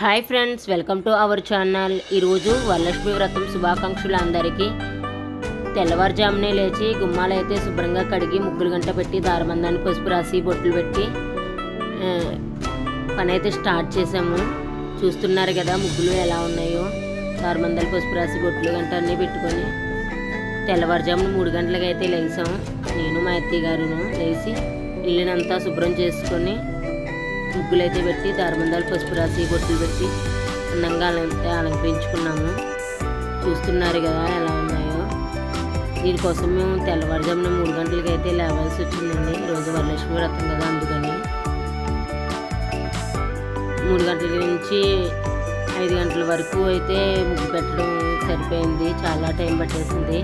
Hi friends welcome to our channel. ఈరోజు వరలక్ష్మి వ్రతం శుభాకాంక్షలు అందరికీ తెల్లవారుజామునే లేచి గుమ్మాలు అయితే శుభ్రంగా కడిగి ముగ్గులు గంట పెట్టి దారబంధాన్ని పసుపు రాసి బొట్లు పెట్టి పని అయితే స్టార్ట్ చేసాము చూస్తున్నారు కదా ముగ్గులు ఎలా ఉన్నాయో. దారబంధాలు పసుపు రాసి బొట్లు గంట అన్నీ పెట్టుకొని తెల్లవారుజామున మూడు గంటలకైతే లేచాము నేను మా అత్తయ్య గారును లేచి ఇల్లునంతా శుభ్రం చేసుకొని ముగ్గులు అయితే పెట్టి దారబంధాలు పసుపు రాసి బొట్టులు పెట్టి అందంగా అలంతే అలంకరించుకున్నాము. చూస్తున్నారు కదా ఎలా ఉన్నాయో. దీనికోసం మేము తెల్లవారుజామున మూడు గంటలకి అయితే లేవాల్సి వచ్చిందండి. ఈరోజు వరలక్ష్మి వ్రతం కదా అందుకని. మూడు గంటల నుంచి ఐదు గంటల వరకు అయితే ముగ్గు పెట్టడం సరిపోయింది. చాలా టైం పట్టేసింది.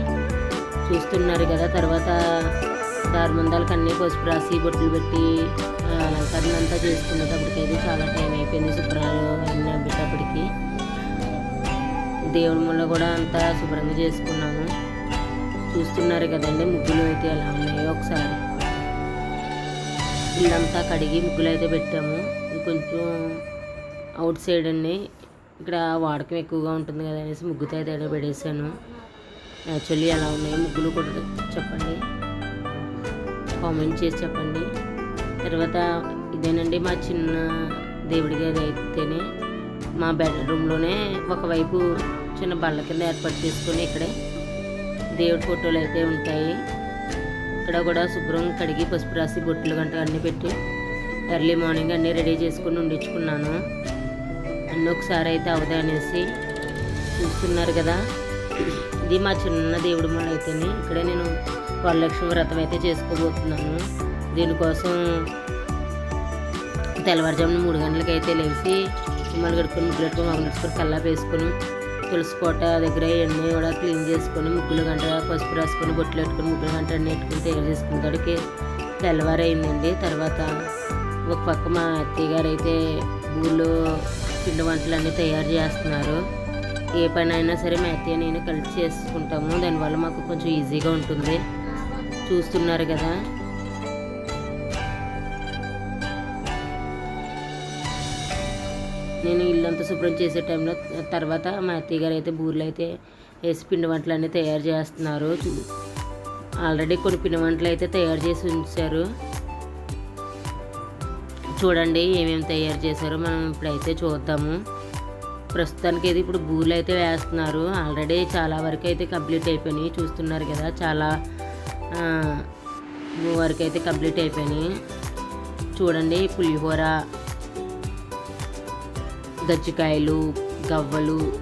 చూస్తున్నారు కదా తర్వాత దారుమందాలకు అన్నీ పసుపు రాసి బొట్లు పెట్టి అలంకరణ అంతా చేసుకునేటప్పటికైతే చాలా టైం అయిపోయింది శుభ్రాలు అన్నీ అమ్మేటప్పటికి దేవుడి ముళ్ళ కూడా అంతా శుభ్రంగా చేసుకున్నాము. చూస్తున్నారు కదండి ముగ్గులు అయితే ఎలా ఉన్నాయో ఒకసారి. ఇల్లంతా కడిగి ముగ్గులు అయితే పెట్టాము. కొంచెం అవుట్ సైడ్ అండి. ఇక్కడ వాడకం ఎక్కువగా ఉంటుంది కదా అనేసి ముగ్గుతో అయితే ఇక్కడ యాక్చువల్లీ ఎలా ఉన్నాయో ముగ్గులు కూడా చెప్పండి. కామెంట్ చేసి చెప్పండి. తర్వాత ఇదేనండి మా చిన్న దేవుడి గది అయితేనే మా బెడ్రూమ్లోనే ఒకవైపు చిన్న బళ్ళ కింద ఏర్పాటు చేసుకొని ఇక్కడే దేవుడి ఫోటోలు అయితే ఉంటాయి. ఇక్కడ కూడా శుభ్రం కడిగి పసుపు రాసి బొట్టులు గంట అన్నీ పెట్టి ఎర్లీ మార్నింగ్ అన్నీ రెడీ చేసుకుని ఉండించుకున్నాను. అన్నీ ఒకసారి అయితే అవదా అనేసి చూస్తున్నారు కదా. ఇది మా చిన్న దేవుడి మొన్న అయితేనే ఇక్కడే నేను వరలక్ష్మి వ్రతం అయితే చేసుకోబోతున్నాను. దీనికోసం తెల్లవారుజామున మూడు గంటలకి అయితే లేచి గుమ్మాలు కడుక్కొని ముగ్గులు పెట్టుకొని మొగలు పెట్టుకొని కల్లా వేసుకొని తులసి కోట దగ్గర ఇవన్నీ కూడా క్లీన్ చేసుకొని ముగ్గులు గంట పసుపు రాసుకొని బొట్లు పెట్టుకొని ముగ్గులు గంట అన్నీ పెట్టుకుని తయారు చేసుకున్న తెల్లవారు అయిందండి తర్వాత ఒక పక్క మా అత్తయ్య గారు అయితే ఊళ్ళో పిండి వంటలు అన్నీ తయారు చేస్తున్నారు. ఏ పని అయినా సరే మా అత్తయ్య నేను కలిసి చేసుకుంటాము. దానివల్ల మాకు కొంచెం ఈజీగా ఉంటుంది. చూస్తున్నారు కదా. నేను ఇల్లంతా శుభ్రం చేసే టైంలో తర్వాత మా అత్తయ్య గారు అయితే బూర్లు అయితే వేసి పిండి వంటలు అన్నీ తయారు చేస్తున్నారు. ఆల్రెడీ కొన్ని పిండి వంటలు అయితే తయారు చేసి ఉంచారు. చూడండి ఏమేమి తయారు చేశారో మనం ఇప్పుడైతే చూద్దాము. ప్రస్తుతానికి అయితే ఇప్పుడు బూరెలు అయితే వేస్తున్నారు. ఆల్రెడీ చాలా వరకు అయితే కంప్లీట్ అయిపోయినాయి. చూస్తున్నారు కదా చాలా వరకు అయితే కంప్లీట్ అయిపోయినాయి. చూడండి పులిహోర గజ్జికాయలు గవ్వలు.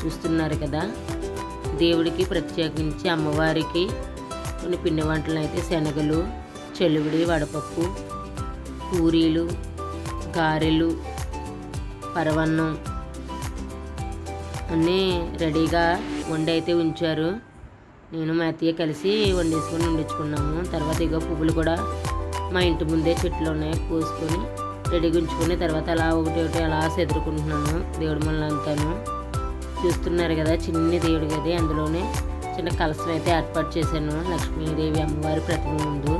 చూస్తున్నారు కదా? దేవుడికి ప్రత్యేకించి అమ్మవారికి కొన్ని పిండి వంటలు అయితే శనగలు చెలువిడి వడపప్పు పూరీలు గారెలు పరవన్నం అన్నీ రెడీగా వండి అయితే ఉంచారు. నేను మా అత్తయ్య కలిసి వండేసుకొని వండించుకున్నాము. తర్వాత ఇక పువ్వులు కూడా మా ఇంటి ముందే చెట్లు ఉన్నాయి కోసుకొని రెడీగా ఉంచుకొని తర్వాత అలా ఒకటి ఒకటి అలా సెదురుకుంటున్నాను దేవుడి మళ్ళీ అంతాను. చూస్తున్నారు కదా చిన్ని దేవుడి గది. అందులోనే చిన్న కలసం అయితే ఏర్పాటు చేశాను. లక్ష్మీదేవి అమ్మవారి ప్రతిమ ముందు.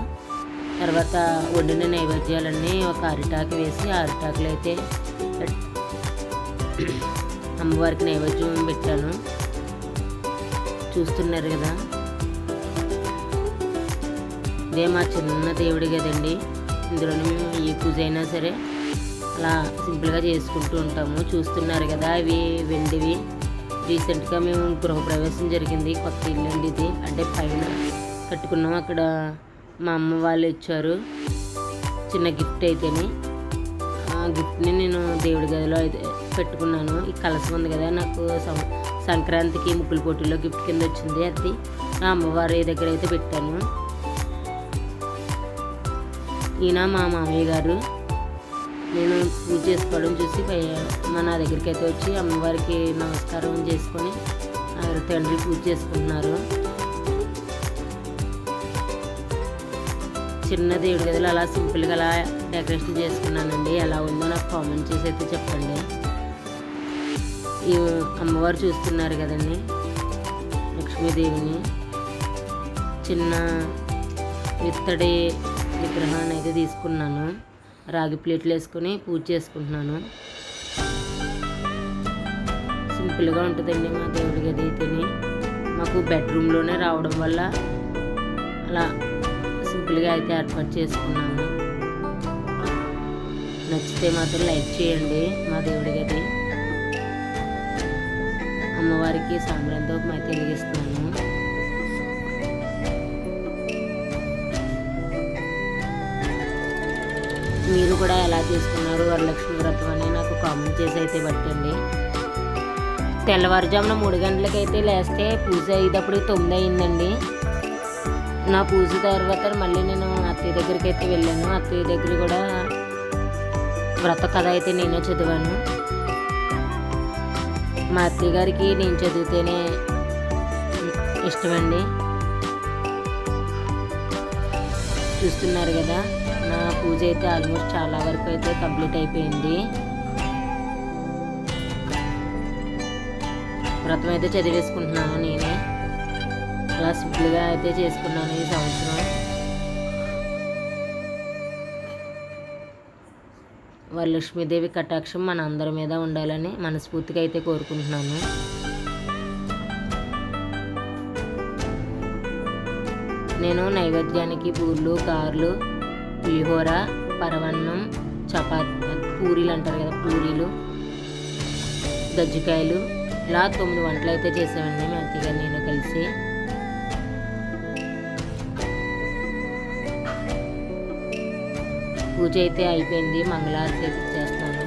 తర్వాత వండిన నైవేద్యాలన్నీ ఒక అరిటాకు వేసి ఆ అరిటాకులు అయితే అమ్మవారికి నైవేద్యం పెట్టాను. చూస్తున్నారు కదా. ఇదే మా చిన్న దేవుడి కదండి. ఇందులోనే మేము ఏ పూజ అయినా సరే అలా సింపుల్గా చేసుకుంటూ ఉంటాము. చూస్తున్నారు కదా అవి వెండివి. రీసెంట్గా మేము గృహప్రవేశం జరిగింది. కొత్త ఇల్లు అండి ఇది. అంటే పైన కట్టుకున్నాం. అక్కడ మా అమ్మ వాళ్ళు ఇచ్చారు. చిన్న గిఫ్ట్ అయితేనే. ఆ గిఫ్ట్ని నేను దేవుడి గదిలో అయితే పెట్టుకున్నాను. ఈ కలసం ఉంది కదా నాకు సం- సంక్రాంతికి ముగ్గుల పోటీలో గిఫ్ట్ కింద వచ్చింది అది. నా అమ్మవారి దగ్గర అయితే పెట్టాను. ఈయన మా మామయ్య గారు. నేను పూజ చేసుకోవడం చూసి మన మా నా దగ్గరికి అయితే వచ్చి అమ్మవారికి నమస్కారం చేసుకొని ఆ తండ్రి పూజ చేసుకుంటున్నారు. చిన్న దేవుడి గదిలో అలా సింపుల్గా అలా డెకరేషన్ చేసుకున్నానండి. ఎలా ఉందో నాకు కామెంట్ చేసి అయితే చెప్పండి. ఈ అమ్మవారు చూస్తున్నారు కదండి. లక్ష్మీదేవిని. చిన్న ఇత్తడి విగ్రహాన్ని అయితే తీసుకున్నాను. రాగి ప్లేట్లు వేసుకొని పూజ చేసుకుంటున్నాను. సింపుల్గా ఉంటుందండి మా దేవుడి గది అయితేనే. మాకు బెడ్రూమ్లోనే రావడం వల్ల అలా సింపుల్గా అయితే ఏర్పాటు చేసుకున్నాను నచ్చితే మాత్రం లైక్ చేయండి మా దేవుడి గది. అమ్మవారికి సాంబ్రాంతో అయితే వెలిగిస్తున్నాను. మీరు కూడా ఎలా చేసుకున్నారు వరలక్ష్మి వ్రతం అని నాకు కామెంట్ చేసి అయితే పెట్టండి. తెల్లవారుజామున మూడు గంటలకైతే లేస్తే పూజ అయ్యేటప్పుడు తొమ్మిది అయిందండి. నా పూజ తర్వాత మళ్ళీ నేను అత్తయ్య దగ్గరికి అయితే వెళ్ళాను. అత్తయ్య దగ్గర కూడా వ్రత కథ అయితే నేనే చదివాను. మా అత్తయ్య గారికి నేను చదివితేనే ఇష్టమండి. చూస్తున్నారు కదా నా పూజ అయితే ఆల్మోస్ట్ చాలా వరకు అయితే కంప్లీట్ అయిపోయింది. వ్రతం అయితే చదివేసుకుంటున్నాను నేనే. అలా సింపుల్గా అయితే చేసుకున్నాను ఈ సంవత్సరం. వరలక్ష్మీదేవి కటాక్షం మన అందరి మీద ఉండాలని మనస్ఫూర్తిగా అయితే కోరుకుంటున్నాను. నేను నైవేద్యానికి పూర్లు గారెలు పులిహోర పరవన్నం చపాతి పూరీలు అంటారు కదా పూరీలు గజ్జికాయలు ఇలా తొమ్మిది వంటలు అయితే చేసామండి మా అత్తగారు నేను కలిసి. పూజ అయితే అయిపోయింది. మంగళారతి అయితే చేస్తాను.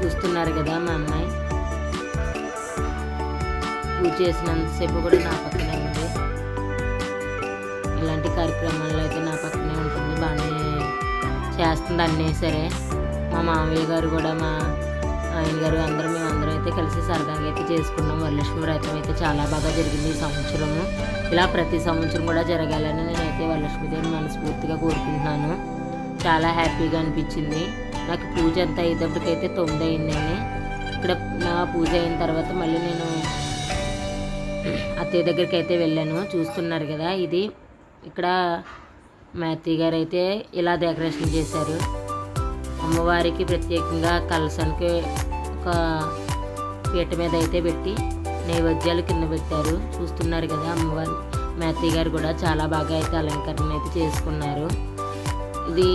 చూస్తున్నారు కదా మా అమ్మాయి. పూజ చేసినంతసేపు కూడా నా పక్కనే ఉంది. ఇలాంటి కార్యక్రమాల్లో అయితే నా పక్కనే ఉంటుంది. బాగానే చేస్తుంది అన్నీ సరే. మా మామయ్య గారు కూడా మా ఆయన గారు అందరూ అందరం అయితే కలిసి సరదాగా అయితే చేసుకున్నాం. వరలక్ష్మి వ్రతం అయితే చాలా బాగా జరిగింది ఈ సంవత్సరము. ఇలా ప్రతి సంవత్సరం కూడా జరగాలని నేనైతే వరలక్ష్మీదేవిని మనస్ఫూర్తిగా కోరుకుంటున్నాను. చాలా హ్యాపీగా అనిపించింది. నాకు పూజ అంతా అయ్యేటప్పటికైతే తొమ్మిది అయిందండి. ఇక్కడ నా పూజ అయిన తర్వాత మళ్ళీ నేను అత్తయ్య దగ్గరికి అయితే వెళ్ళాను. చూస్తున్నారు కదా ఇది. ఇక్కడ మా అత్తయ్య గారు అయితే ఇలా డెకరేషన్ చేశారు. అమ్మవారికి ప్రత్యేకంగా కలసానికి ఒక పీట మీద అయితే పెట్టి నైవేద్యాలు కింద పెట్టారు. చూస్తున్నారు కదా అమ్మవారి. మా గారు కూడా చాలా బాగా అయితే అలంకరణ అయితే చేసుకున్నారు. ఇది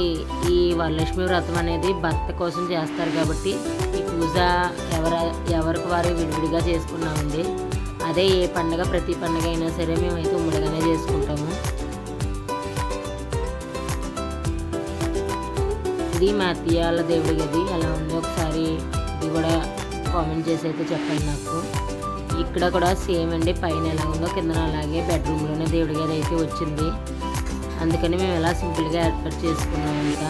ఈ వరలక్ష్మి వ్రతం అనేది భర్త కోసం చేస్తారు కాబట్టి ఈ పూజ ఎవర ఎవరికి వారు విడివిడిగా చేసుకున్నామండి. అదే ఏ పండగ ప్రతి పండగ అయినా సరే మేమైతే ఉమ్మడిగానే చేసుకుంటాము. ఇది మా దేవుడి గది. ఎలా ఉందో ఒకసారి ఇది కూడా కామెంట్ చేసి అయితే చెప్పండి నాకు. ఇక్కడ కూడా సేమ్ అండి పైన ఎలా ఉందో కింద అలాగే బెడ్రూమ్లోనే దేవుడి గది అయితే వచ్చింది. అందుకని మేము ఎలా సింపుల్గా ఏర్పాటు చేసుకున్నాం ఇంకా.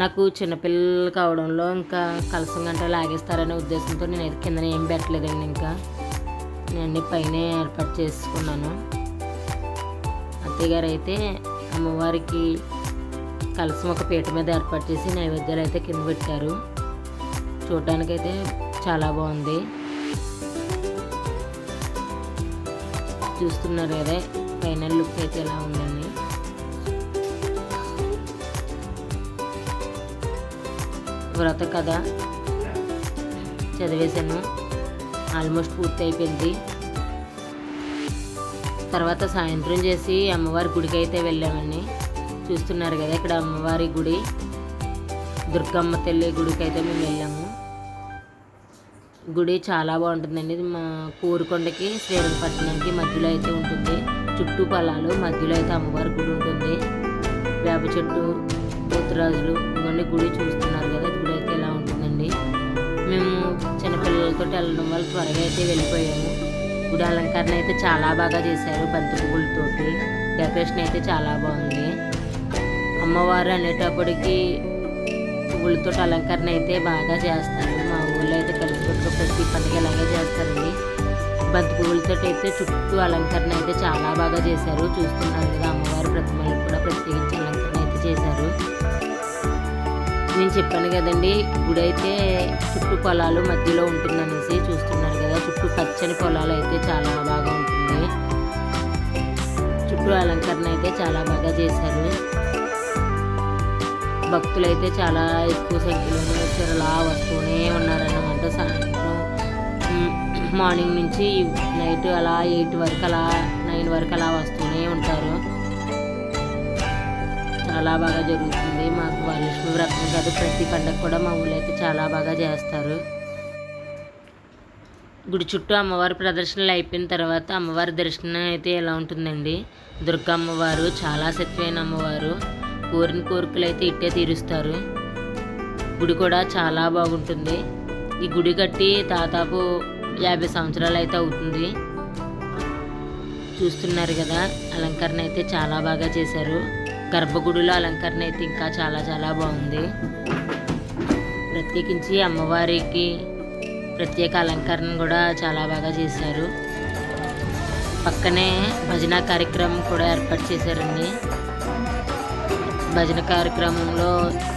నాకు చిన్నపిల్లలు కావడంలో ఇంకా కలసం గంట లాగేస్తారనే ఉద్దేశంతో నేను కింద ఏం పెట్టలేదండి ఇంకా. నేను అన్ని పైన ఏర్పాటు చేసుకున్నాను. అత్తయ్యగారు అయితే అమ్మవారికి కలసం ఒక పీట మీద ఏర్పాటు చేసి నైవేద్యాలు అయితే కింద పెట్టారు. చూడడానికైతే చాలా బాగుంది. చూస్తున్నారు కదా ఫైనల్ లుక్ అయితే ఎలా ఉందండి వ్రత కథ చదివేశాను. ఆల్మోస్ట్ పూర్తి అయిపోయింది. తర్వాత సాయంత్రం చేసి అమ్మవారి గుడికి అయితే వెళ్ళామండి. చూస్తున్నారు కదా ఇక్కడ అమ్మవారి గుడి. దుర్గమ్మ తల్లి గుడికి అయితే మేము వెళ్ళాము. గుడి చాలా బాగుంటుందండి. మా కోరుకొండకి శ్రీరంగపట్నానికి మధ్యలో అయితే ఉంటుంది. చుట్టూ పొలాలు మధ్యలో అయితే అమ్మవారి గుడి ఉంటుంది. వేప చెట్టు పోతురాజులు ఇవన్నీ గుడి చూస్తున్నారు కదా గుడి అయితే ఎలా ఉంటుందండి? మేము చిన్నపిల్లలతో వెళ్ళడం వల్ల త్వరగా అయితే వెళ్ళిపోయాము. గుడి అలంకరణ అయితే చాలా బాగా చేశారు బంతి పువ్వులతోటి. డెకరేషన్ అయితే చాలా బాగుంది. అమ్మవారు అనేటప్పటికి పువ్వులతో అలంకరణ అయితే బాగా చేస్తారు. ప్రతి పండుగ ఇలాగే చేస్తారండి? బంతి పువ్వులతో అయితే చుట్టూ అలంకరణ అయితే చాలా బాగా చేశారు. చూస్తున్నారు కదా అమ్మవారి ప్రతిమలకు కూడా ప్రత్యేకించి అలంకరణ అయితే చేశారు. నేను చెప్పాను కదండి గుడి అయితే చుట్టూ పొలాలు మధ్యలో ఉంటుందనేసి చూస్తున్నారు కదా. చుట్టూ పచ్చని పొలాలు అయితే చాలా బాగా ఉంటుంది. చుట్టూ అలంకరణ అయితే చాలా బాగా చేశారు. భక్తులు అయితే చాలా ఎక్కువ సంఖ్యలో వచ్చారు. అలా వస్తూనే ఉన్నారన్నమాట సాయంత్రం. మార్నింగ్ నుంచి నైట్ అలా ఎయిట్ వరకు అలా నైన్ వరకు అలా వస్తూనే ఉంటారు. చాలా బాగా జరుగుతుంది. మాకు వరలక్ష్మి వ్రతం కాదు ప్రతి పండగ కూడా మా ఊళ్ళో అయితే చాలా బాగా చేస్తారు. గుడి చుట్టూ అమ్మవారి ప్రదర్శనలు అయిపోయిన తర్వాత అమ్మవారి దర్శనం అయితే ఎలా ఉంటుందండి? దుర్గా అమ్మవారు చాలా సత్యమైన అమ్మవారు. కోరిన కోరికలు అయితే ఇట్టే తీరుస్తారు. గుడి కూడా చాలా బాగుంటుంది. ఈ గుడి కట్టి దాదాపు యాభై సంవత్సరాలు అయితే అవుతుంది. చూస్తున్నారు కదా అలంకరణ అయితే చాలా బాగా చేశారు. గర్భగుడిలో అలంకరణ అయితే ఇంకా చాలా చాలా బాగుంది. ప్రత్యేకించి అమ్మవారికి ప్రత్యేక అలంకరణ కూడా చాలా బాగా చేశారు. పక్కనే భజన కార్యక్రమం కూడా ఏర్పాటు చేశారండి. భజన కార్యక్రమంలో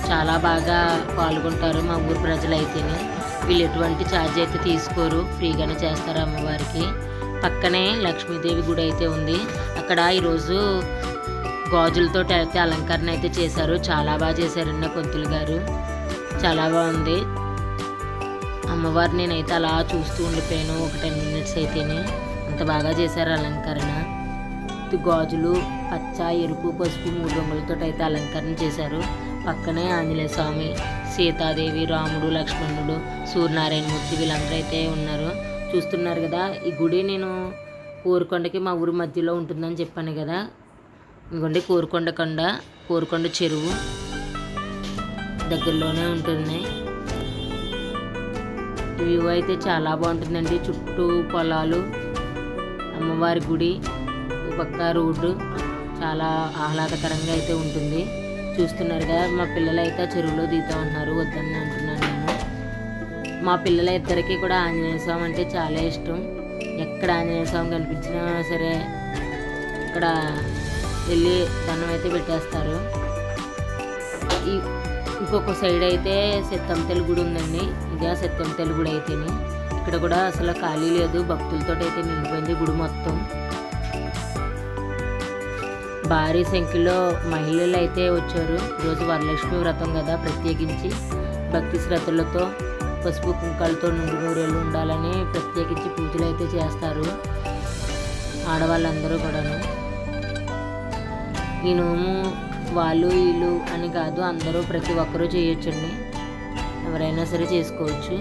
చాలా బాగా పాల్గొంటారు మా ఊరు ప్రజలు అయితేనే వీళ్ళు ఎటువంటి ఛార్జ్ అయితే తీసుకోరు. ఫ్రీగానే చేస్తారు అమ్మవారికి. పక్కనే లక్ష్మీదేవి గుడి అయితే ఉంది. అక్కడ ఈరోజు గాజులతో అయితే అలంకరణ అయితే చేశారు. చాలా బాగా చేశారండి కొంతులు గారు. చాలా బాగుంది. అమ్మవారు నేనైతే అలా చూస్తూ ఉండిపోయాను. ఒక టెన్ మినిట్స్ అయితేనే. అంత బాగా చేశారు అలంకరణ. ఇది గాజులు పచ్చ ఎరుపు పసుపు మూడు రంగులతో అయితే అలంకరణ చేశారు. పక్కనే ఆంజనేయ స్వామి సీతాదేవి రాముడు లక్ష్మణుడు సూర్యనారాయణమూర్తి వీళ్ళందరూ అయితే ఉన్నారు. చూస్తున్నారు కదా ఈ గుడి నేను కోరుకొండకి మా ఊరి మధ్యలో ఉంటుందని చెప్పాను కదా. ఇంకోండి కోరుకొండ కొండ కోరుకొండ చెరువు దగ్గరలోనే ఉంటుంది. వ్యూ అయితే చాలా బాగుంటుందండి. చుట్టూ పొలాలు అమ్మవారి గుడి. పక్క రోడ్డు చాలా ఆహ్లాదకరంగా అయితే ఉంటుంది. చూస్తున్నారు కదా మా పిల్లలు అయితే చెరువులో దిగుతా ఉన్నారు. వద్దని అంటున్నాను నేను. మా పిల్లల ఇద్దరికి కూడా ఆంజనేయ స్వామి అంటే చాలా ఇష్టం. ఎక్కడ ఆంజనేయ స్వామి కనిపించినా సరే ఇక్కడ వెళ్ళి దండం అయితే పెట్టేస్తారు. ఈ ఇంకొక సైడ్ అయితే సత్యంతెల గుడి ఉందండి. ఇదే సత్యంతెల గుడి అయితేనే. ఇక్కడ కూడా అసలు ఖాళీ లేదు. భక్తులతో అయితే నిండిపోయింది గుడి మొత్తం. భారీ సంఖ్యలో మహిళలు అయితే వచ్చారు. ఈరోజు వరలక్ష్మి వ్రతం కదా ప్రత్యేకించి. భక్తి శ్రద్ధలతో పసుపు కుంకాలతో నుండి నూరేళ్ళు ఉండాలని ప్రత్యేకించి పూజలు అయితే చేస్తారు. ఆడవాళ్ళందరూ కూడాను. ఈ నోము వాళ్ళు వీళ్ళు అని కాదు అందరూ ప్రతి ఒక్కరూ చేయొచ్చండి. ఎవరైనా సరే చేసుకోవచ్చు.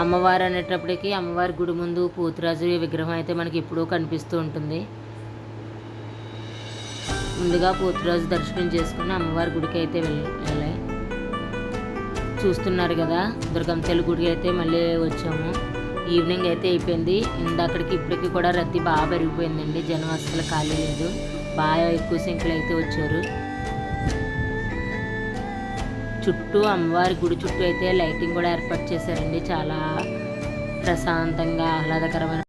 అమ్మవారు అనేటప్పటికీ అమ్మవారి గుడి ముందు పోతురాజు విగ్రహం అయితే మనకి ఎప్పుడూ కనిపిస్తూ ఉంటుంది. ముందుగా పోతురాజు దర్శనం చేసుకుని అమ్మవారి గుడికి అయితే వెళ్ళి వెళ్ళాలి చూస్తున్నారు కదా. దుర్గం తెలుగు గుడికి అయితే మళ్ళీ వచ్చాము. ఈవినింగ్ అయితే అయిపోయింది. ఇందాకడికి ఇప్పటికి కూడా రద్దీ బాగా పెరిగిపోయిందండి. జనం అసలు ఖాళీ లేదు. బాగా ఎక్కువ సంఖ్యలో అయితే వచ్చారు. చుట్టూ అమ్మవారి గుడి చుట్టూ అయితే లైటింగ్ కూడా ఏర్పాటు చేశారండి. చాలా ప్రశాంతంగా ఆహ్లాదకరమైన